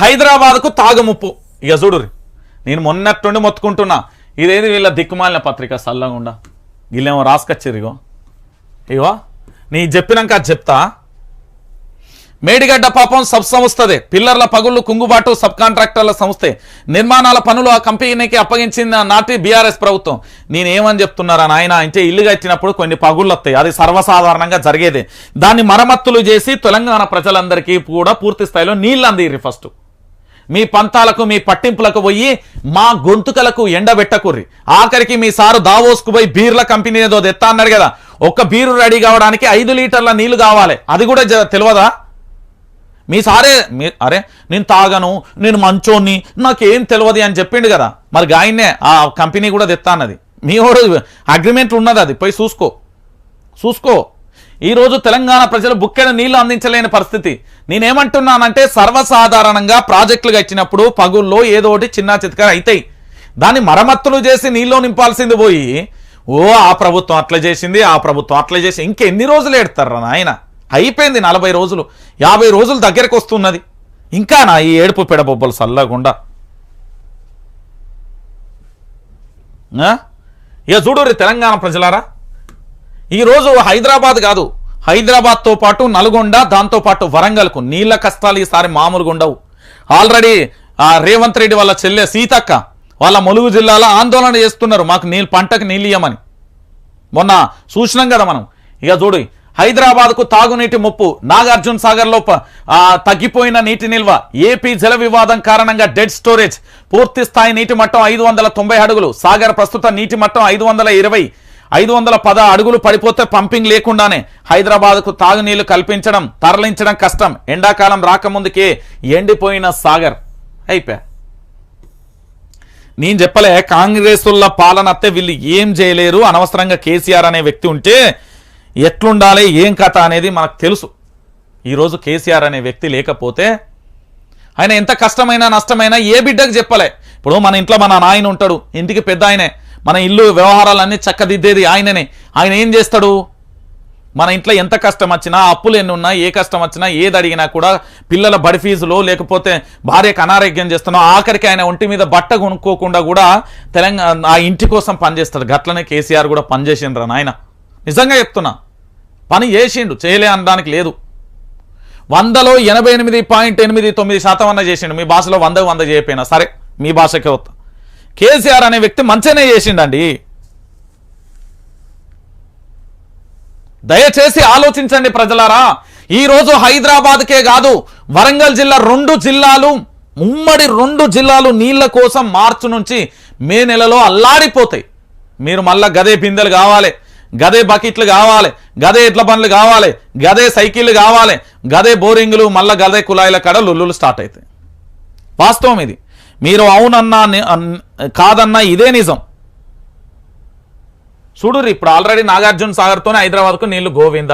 హైదరాబాద్కు తాగముప్పు. ఇక చూడురి నేను మొన్నట్టుండి మొత్తుకుంటున్నా. ఇదేది వీళ్ళ దిక్కుమాలిన పత్రిక? సల్లగుండా వీళ్ళేమో రాసుకొచ్చారు ఇగో నీ చెప్పినాక చెప్తా. మేడిగడ్డ పాపం సబ్ సంస్థదే. పిల్లర్ల పగుళ్ళు కుంగుబాటు సబ్ కాంట్రాక్టర్ల సంస్థే. నిర్మాణాల పనులు ఆ కంపెనీకి అప్పగించింది నాటి బీఆర్ఎస్ ప్రభుత్వం. నేనేమని చెప్తున్నారా నాయన? అంటే ఇల్లు కట్టినప్పుడు కొన్ని పగుళ్ళు వస్తాయి అది సర్వసాధారణంగా జరిగేదే. దాన్ని మరమ్మత్తులు చేసి తెలంగాణ ప్రజలందరికీ కూడా పూర్తి స్థాయిలో నీళ్ళు అందిరి ఫస్ట్. మీ పంతాలకు మీ పట్టింపులకు పోయి మా గొంతుకలకు ఎండబెట్టకుర్రి. ఆఖరికి మీ సారు దావోస్కు పోయి బీర్ల కంపెనీ ఏదో తెత్తా అన్నాడు కదా. ఒక్క బీరు రెడీ కావడానికి ఐదు లీటర్ల నీళ్ళు కావాలి. అది కూడా జ- తెలియదా మీ సారే మీ అరే నేను తాగను నేను మంచోని నాకేం తెలియదు అని చెప్పిండు కదా. మరి గాయన్నే ఆ కంపెనీ కూడా తెత్తా అన్నది. మీ వాడు అగ్రిమెంట్ ఉన్నది అది. పోయి చూసుకో. చూసుకో. ఈరోజు తెలంగాణ ప్రజలు బుక్కెడ నీళ్ళు అందించలేని పరిస్థితి. నేనేమంటున్నానంటే సర్వసాధారణంగా ప్రాజెక్టులు ఇచ్చినప్పుడు పగుల్లో ఏదో ఒకటి చిన్న చితక అవుతాయి దాన్ని మరమ్మత్తులు చేసి నీళ్ళు నింపాల్సింది పోయి ఓ ఆ ప్రభుత్వం అట్లా చేసింది ఆ ప్రభుత్వం అట్లా చేసి ఇంకెన్ని రోజులు ఏడతారా నాయన? అయిపోయింది నలభై రోజులు. యాభై రోజులు దగ్గరకు వస్తున్నది. ఇంకా నా ఈ ఏడుపు పెడబొబ్బలు చల్లకుండా. ఇక చూడు తెలంగాణ ప్రజలారా. ఈరోజు హైదరాబాద్ కాదు. హైదరాబాద్తో పాటు నల్గొండ దాంతోపాటు వరంగల్కు నీళ్ళ కష్టాలు ఈసారి మామూలుగా ఉండవు. ఆల్రెడీ రేవంత్ రెడ్డి వాళ్ళ చెల్లె సీతక్క వాళ్ళ ములుగు జిల్లాలో ఆందోళన చేస్తున్నారు. మాకు నీళ్ళు పంటకు నీళ్ళు ఇవ్వమని మొన్న చూసినాం కదా మనం. ఇక చూడు హైదరాబాద్కు తాగునీటి ముప్పు నాగార్జున సాగర్లో తగ్గిపోయిన నీటి నిల్వ ఏపీ జల వివాదం కారణంగా డెడ్ స్టోరేజ్ పూర్తి స్థాయి నీటి మట్టం ఐదు వందల తొంభై అడుగులు సాగర్ ప్రస్తుత నీటి మట్టం ఐదు వందల ఇరవై ఐదు వందల పద అడుగులు పడిపోతే పంపింగ్ లేకుండానే హైదరాబాద్కు తాగునీళ్ళు కల్పించడం తరలించడం కష్టం. ఎండాకాలం రాకముందుకే ఎండిపోయిన సాగర్. అయిపోయా నేను చెప్పలే కాంగ్రెసుల పాలన అత్తే వీళ్ళు ఏం చేయలేరు. అనవసరంగా కేసీఆర్ అనే వ్యక్తి ఉంటే ఎట్లుండాలి ఏం కథ అనేది మనకు తెలుసు. ఈరోజు కేసీఆర్ అనే వ్యక్తి లేకపోతే ఆయన ఎంత కష్టమైనా నష్టమైనా ఏ బిడ్డకు చెప్పలే. ఇప్పుడు మన ఇంట్లో మన నాయన ఉంటాడు. ఇంటికి పెద్ద ఆయనే. మన ఇల్లు వ్యవహారాలన్నీ చక్కదిద్దేది ఆయననే. ఆయన ఏం చేస్తాడు? మన ఇంట్లో ఎంత కష్టం వచ్చినా అప్పులు ఎన్ని ఉన్నా ఏ కష్టం వచ్చినా ఏది అడిగినా కూడా పిల్లల బడి ఫీజులో లేకపోతే భార్యకు అనారోగ్యం చేస్తున్నా ఆఖరికి ఆయన ఒంటి మీద బట్ట కొనుక్కోకుండా కూడా తెలంగాణ ఆ ఇంటి కోసం పనిచేస్తాడు. గట్లనే కేసీఆర్ కూడా పనిచేసిండ్రు నాయన. నిజంగా చెప్తున్నా. పని చేసిండు చేయలే అనడానికి లేదు. వందలో ఎనభై ఎనిమిది పాయింట్ ఎనిమిది తొమ్మిది శాతం అన్న చేసిండు. మీ భాషలో వంద వంద చేయపోయినా సరే మీ భాషకే వస్తా కేసీఆర్ అనే వ్యక్తి మంచిగానే చేసిండండి. దయచేసి ఆలోచించండి ప్రజలారా. ఈరోజు హైదరాబాద్కే కాదు వరంగల్ జిల్లా రెండు జిల్లాలు ఉమ్మడి రెండు జిల్లాలు నీళ్ళ కోసం మార్చి నుంచి మే నెలలో అల్లాడిపోతాయి. మీరు మళ్ళా గదే బిందెలు కావాలి గదే బకెట్లు కావాలి గదే ఎడ్ల పనులు కావాలి గదే సైకిళ్ళు కావాలి గదే బోరింగులు మళ్ళా గదే కుళాయిల కాడ లుల్లులు స్టార్ట్ అవుతాయి. వాస్తవం ఇది. మీరు అవునన్నా కాదన్నా ఇదే నిజం. చూడు ఇప్పుడు ఆల్రెడీ నాగార్జున సాగర్తోనే హైదరాబాద్కు నీళ్ళు గోవింద